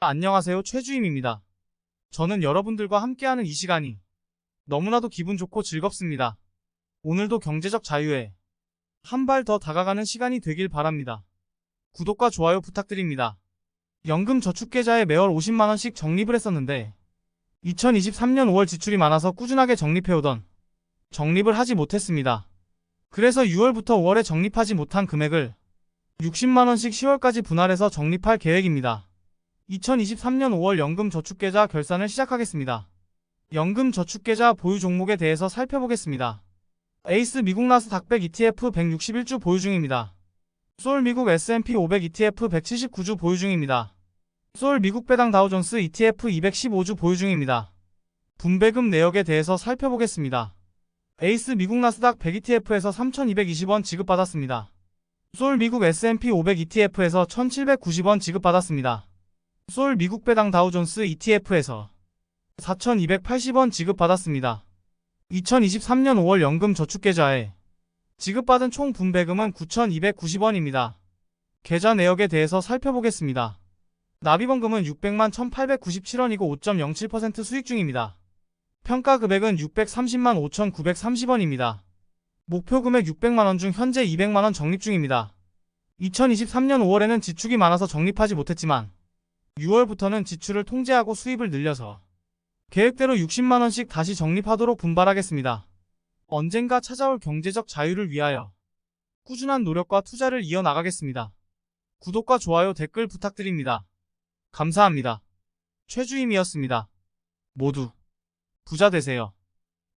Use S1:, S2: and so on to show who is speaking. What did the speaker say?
S1: 안녕하세요. 최주임입니다. 저는 여러분들과 함께하는 이 시간이 너무나도 기분 좋고 즐겁습니다. 오늘도 경제적 자유에 한 발 더 다가가는 시간이 되길 바랍니다. 구독과 좋아요 부탁드립니다. 연금저축계좌에 매월 50만원씩 적립을 했었는데 2023년 5월 지출이 많아서 꾸준하게 적립해오던 적립을 하지 못했습니다. 그래서 6월부터 5월에 적립하지 못한 금액을 60만원씩 10월까지 분할해서 적립할 계획입니다. 2023년 5월 연금저축계좌 결산을 시작하겠습니다. 연금저축계좌 보유 종목에 대해서 살펴보겠습니다. 에이스 미국 나스닥100 ETF 161주 보유 중입니다. 솔 미국 S&P 500 ETF 179주 보유 중입니다. 솔 미국 배당 다우존스 ETF 215주 보유 중입니다. 분배금 내역에 대해서 살펴보겠습니다. 에이스 미국 나스닥 100 ETF에서 3,220원 지급받았습니다. 솔 미국 S&P 500 ETF에서 1,790원 지급받았습니다. 솔 미국 배당 다우존스 ETF에서 4,280원 지급받았습니다. 2023년 5월 연금 저축계좌에 지급받은 총 분배금은 9,290원입니다. 계좌 내역에 대해서 살펴보겠습니다. 납입원금은 600만 1,897원이고 5.07% 수익 중입니다. 평가 금액은 630만 5,930원입니다. 목표 금액 600만원 중 현재 200만원 적립 중입니다. 2023년 5월에는 지출이 많아서 적립하지 못했지만 6월부터는 지출을 통제하고 수입을 늘려서 계획대로 60만원씩 다시 적립하도록 분발하겠습니다. 언젠가 찾아올 경제적 자유를 위하여 꾸준한 노력과 투자를 이어나가겠습니다. 구독과 좋아요 댓글 부탁드립니다. 감사합니다. 최주임이었습니다. 모두 부자 되세요.